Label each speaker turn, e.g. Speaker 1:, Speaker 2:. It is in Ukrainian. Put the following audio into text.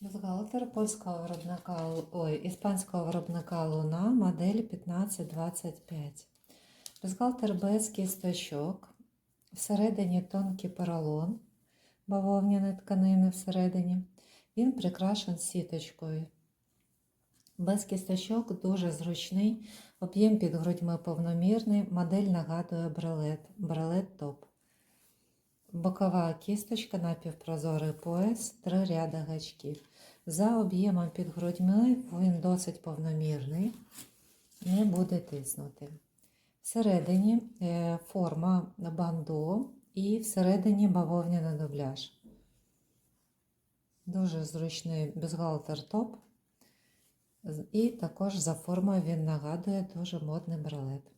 Speaker 1: Бюстгальтер польського виробника, ой, іспанського виробника Луна, модель 1525. Бюстгальтер без кісточок. Всередині тонкий поролон бавовняної тканини всередині. Він прикрашен сіточкою. Без кісточок дуже зручний, об'єм під грудьми повномірний, модель нагадує бралет, бралет топ. Бокова кісточка, напівпрозорий пояс, три ряди гачків. За об'ємом під грудьми він досить повномірний, не буде тиснути. Всередині е, форма бандо і всередині бавовняний дубляж. Дуже зручний бюстгальтер топ. І також за формою він нагадує дуже модний бралет.